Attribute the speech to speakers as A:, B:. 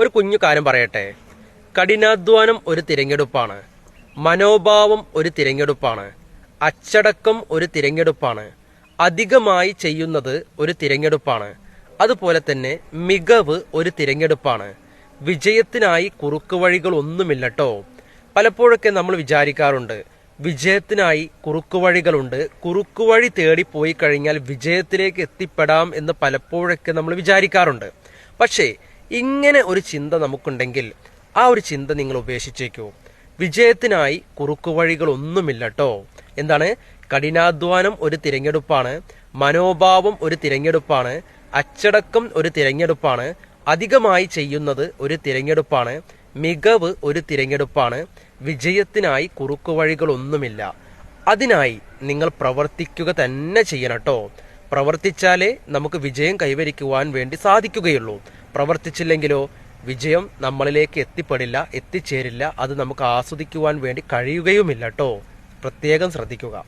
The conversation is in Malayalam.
A: ഒരു കുഞ്ഞു കാര്യം പറയട്ടെ. കഠിനാധ്വാനം ഒരു തിരഞ്ഞെടുപ്പാണ്. മനോഭാവം ഒരു തിരഞ്ഞെടുപ്പാണ്. അച്ചടക്കം ഒരു തിരഞ്ഞെടുപ്പാണ്. അധികമായി ചെയ്യുന്നത് ഒരു തിരഞ്ഞെടുപ്പാണ്. അതുപോലെ തന്നെ മികവ് ഒരു തിരഞ്ഞെടുപ്പാണ്. വിജയത്തിനായി കുറുക്ക് ഒന്നുമില്ലട്ടോ. പലപ്പോഴൊക്കെ നമ്മൾ വിചാരിക്കാറുണ്ട് വിജയത്തിനായി കുറുക്കുവഴികളുണ്ട് കുറുക്കുവഴി തേടി പോയി കഴിഞ്ഞാൽ വിജയത്തിലേക്ക് എത്തിപ്പെടാം എന്ന് പലപ്പോഴൊക്കെ നമ്മൾ വിചാരിക്കാറുണ്ട്. പക്ഷേ ഇങ്ങനെ ഒരു ചിന്ത നമുക്കുണ്ടെങ്കിൽ ആ ഒരു ചിന്ത നിങ്ങൾ ഉപേക്ഷിച്ചേക്കൂ. വിജയത്തിനായി കുറുക്കുവഴികൾ ഒന്നുമില്ലട്ടോ എന്താണ്? കഠിനാധ്വാനം ഒരു തിരഞ്ഞെടുപ്പാണ്. മനോഭാവം ഒരു തിരഞ്ഞെടുപ്പാണ്. അച്ചടക്കം ഒരു തിരഞ്ഞെടുപ്പാണ്. അധികമായി ചെയ്യുന്നത് ഒരു തിരഞ്ഞെടുപ്പാണ്. മികവ് ഒരു തിരഞ്ഞെടുപ്പാണ്. വിജയത്തിനായി കുറുക്കുവഴികളൊന്നുമില്ല അതിനായി നിങ്ങൾ പ്രവർത്തിക്കുക തന്നെ ചെയ്യണം കേട്ടോ പ്രവർത്തിച്ചാലേ നമുക്ക് വിജയം കൈവരിക്കുവാൻ വേണ്ടി സാധിക്കുകയുള്ളൂ. പ്രവർത്തിച്ചില്ലെങ്കിലോ വിജയം നമ്മളിലേക്ക് എത്തിപ്പെടില്ല എത്തിച്ചേരില്ല. അത് നമുക്ക് ആസ്വദിക്കുവാൻ വേണ്ടി കഴിയുകയുമില്ല കേട്ടോ പ്രത്യേകം ശ്രദ്ധിക്കുക.